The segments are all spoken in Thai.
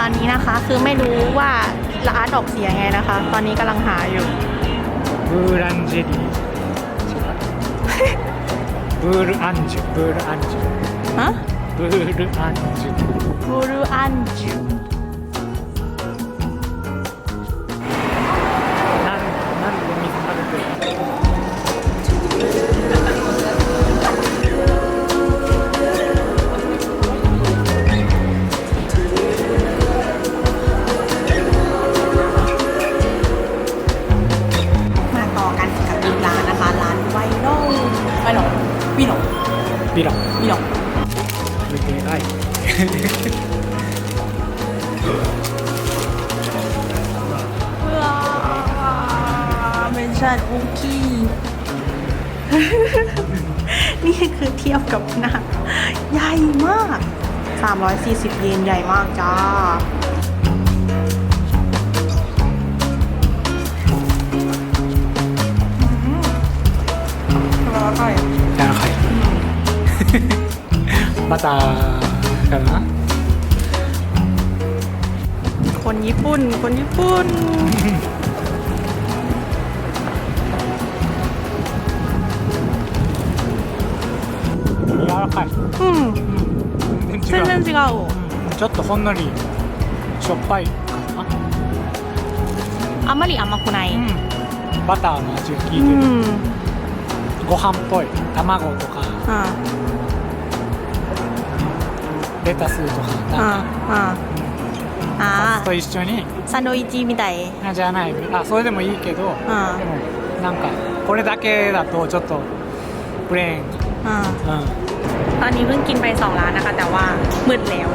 ตอนนี้นะคะคือไม่รู้ว่าร้านออกเสียงไงนะคะ ตอนนี้กำลังหาอยู่ ブーランジェリー違うブールアンジュブールアンジュ ฮะ ブールアンジュ บูรุอันจู เป็นชาอุกี้ นี่คือเทียบกับหน้าใหญ่มาก 340 เยนใหญ่มากจ้า อร่อย 柔らかいバターかな คนญี่ปุ่น คนญี่ปุ่น 柔らかい、うん うん、全然違う全然違ううんちょっとほんのりしょっぱいかな、 あんまり甘くない。うん、バターの味が効いてる、うん。ご飯っぽい卵とかあレタスとかなんかあ、 ああと一緒にサンドイッチみたい。あじゃないあそれでもいいけど、でもあなんかこれだけだとちょっとプレーンあ、うんตอนนี้เพิ่งกินไปสองร้านนะคะ แต่ว่ามืดแล้ว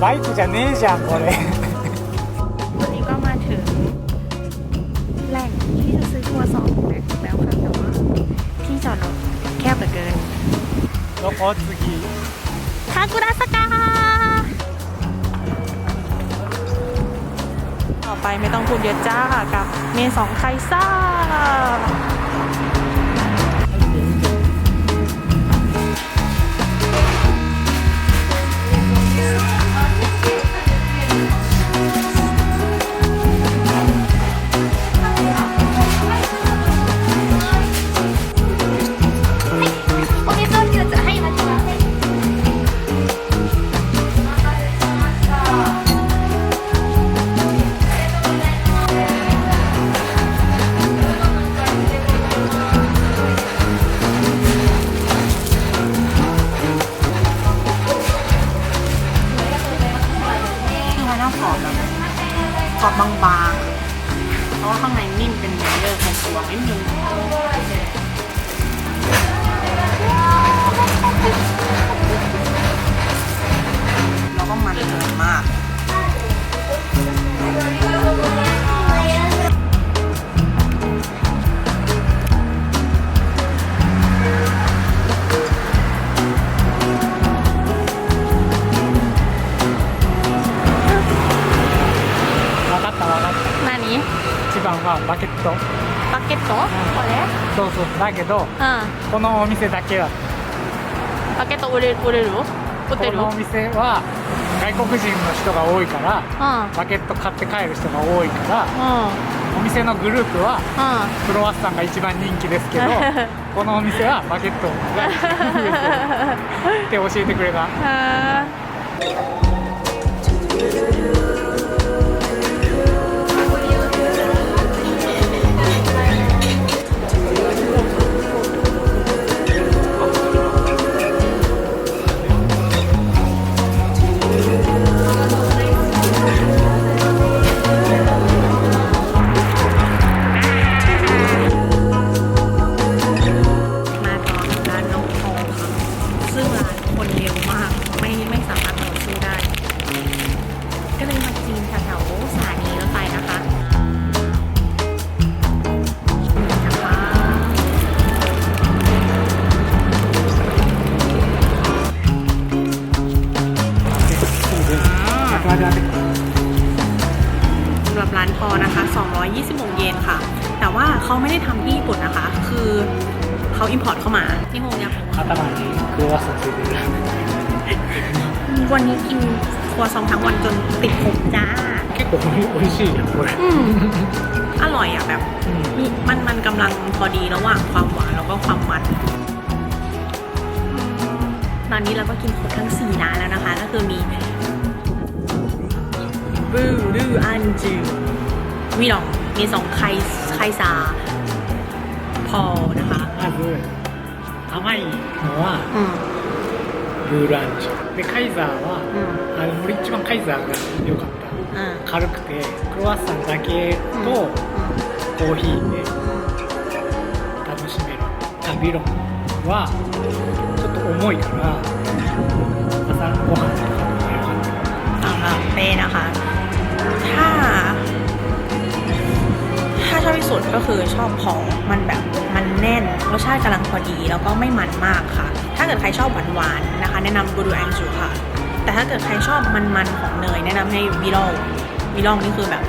バイクじゃねえじゃんこれ 어투기 가구라사카 ต่อไปไม่ต้องพูดเยอะจ้ากับเมสองไคซ่า กรอบบางๆ เพราะว่าข้างในนิ่มเป็นเลเยอร์ของตัวนิดนึงแล้วก็มันเยมาก 何一番はバケット。バケット？これ？そうそう。だけどうん。このお店だけは。バケット売れ売れる売ってるこのお店は外国人の人が多いからうん。バケット買って帰る人が多いからうん。お店のグループはうクロワッサンが一番人気ですけどこのお店はバケットがって教えてくれたินแถวสถานีรถไฟนะคะสำหรับร้านพอนะคะ 226 เยนค่ะ แต่ว่าเขาไม่ได้ทำที่ญี่ปุ่นนะคะ คือเขาอิมพอร์ตเข้ามาที่โฮงเนี่ยคาตามานี้คือว่าสุดสุดวันนี้กินครัวซองทั้งวันจนติดผมจ้า 結構美味しいじゃんこれ อืม อร่อยอ่ะแบบ うん มีมันมันกำลังพอดีระหว่างความหวานแล้วก็ความมัน ตอนนี้เราก็กินครบทั้ง 4 ร้านแล้วนะคะ ก็คือมีบูรูอันจูวิลองมีสองไคไคซา พอนะคะ まず甘いのは อืม ブーランチでカイザーは อืม あの俺一番カイザーが良かった อ่า 軽くてクロワッサンだけと อืม コーヒーで楽しめるあビロンはちょっと重いから朝ごはんとかにも良かった สำหรับเป้นะคะ ถ้า ถ้าชอบที่สุดก็คือชอบของมันแบบมันแน่นรสชาติกำลังพอดีแล้วก็ไม่มันมากค่ะ ถ้าเกิดใครชอบหวานๆนะคะ แนะนำบูดูแองจูค่ะ แต่ถ้าเกิดใครชอบมันๆของเนยแนะนำให้วิลองวิลองนี่คือแบบ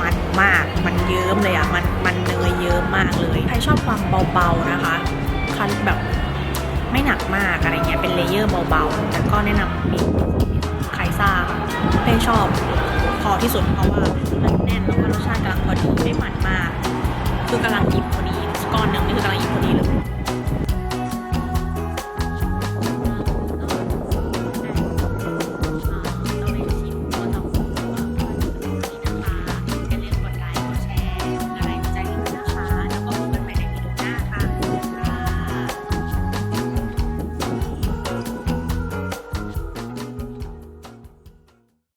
มันมาก มันเยิ้มเลยอะมันมันเนยเยิ้มมากเลย ใครชอบความเบาๆนะคะ คันแบบไม่หนักมากอะไรเงี้ย เป็นเลเยอร์เบาๆ แต่ก็แนะนำมีไคซ่าเป้ชอบพอที่สุดเพราะว่ามันแน่นแล้วก็รสชาติกำลังพอดีไม่มันมาก คือกำลังอิ่มพอดีก้อนหนึ่งนี่คือกำลังอิ่มพอดีเลย